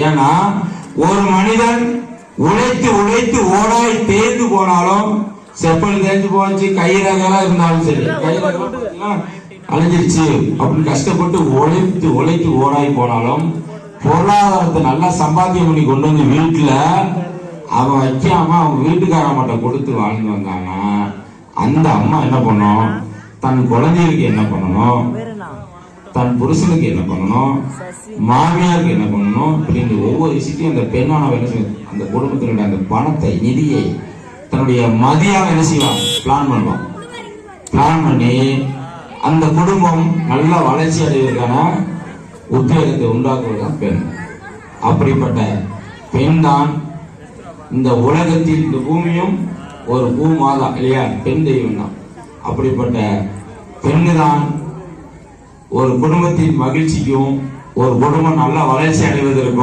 ஏன்னா ஒரு மனிதன் உழைத்து உழைத்து ஓடாய் தேய்ந்து போனாலும் செப்பல் தேஞ்சு போச்சு கைரகெல்லாம் இருந்தாலும் சரி. அழிஞ்சிருச்சு. அப்படின்னு கஷ்டப்பட்டு உழைத்து உழைத்து ஓடாய் போனாலும் பொருளாதாரத்தை நல்லா சம்பாத்தியம் பண்ணி கொண்டு வந்து வீட்டுல அவன் வைக்காம அவங்க வீட்டுக்காரன் மட்டும் கொடுத்து வாழ்ந்து வந்தாங்கன்னா அந்த அம்மா என்ன பண்ணும் தன் குழந்தைகளுக்கு என்ன பண்ணணும்? தன் புருஷனுக்கு என்ன பண்ணணும்? மாமியாருக்கு என்ன பண்ணணும்? அப்படின்னு ஒவ்வொரு விஷயத்தையும் அந்த பெண்ணான என்ன செய்யும்? அந்த குடும்பத்தினுடைய அந்த பணத்தை நிதியை தன்னுடைய மதியாக என்ன செய்வான்? பிளான் பண்ணுவான். பிளான் பண்ணி அந்த குடும்பம் நல்ல வளர்ச்சி அடைவதற்கான உத்வேகத்தை உண்டாக்குவதுதான் பெண். அப்படிப்பட்ட பெண் தான் இந்த உலகத்தில் இந்த பூமியும் ஒரு பூமாதான் இல்லையா? பெண் தெய்வம் தான் அப்படிப்பட்ட பெண்ணு தான் ஒரு குடும்பத்தின் மகிழ்ச்சிக்கும் ஒரு குடும்பம் நல்லா வளர்ச்சி அடைவதற்கும்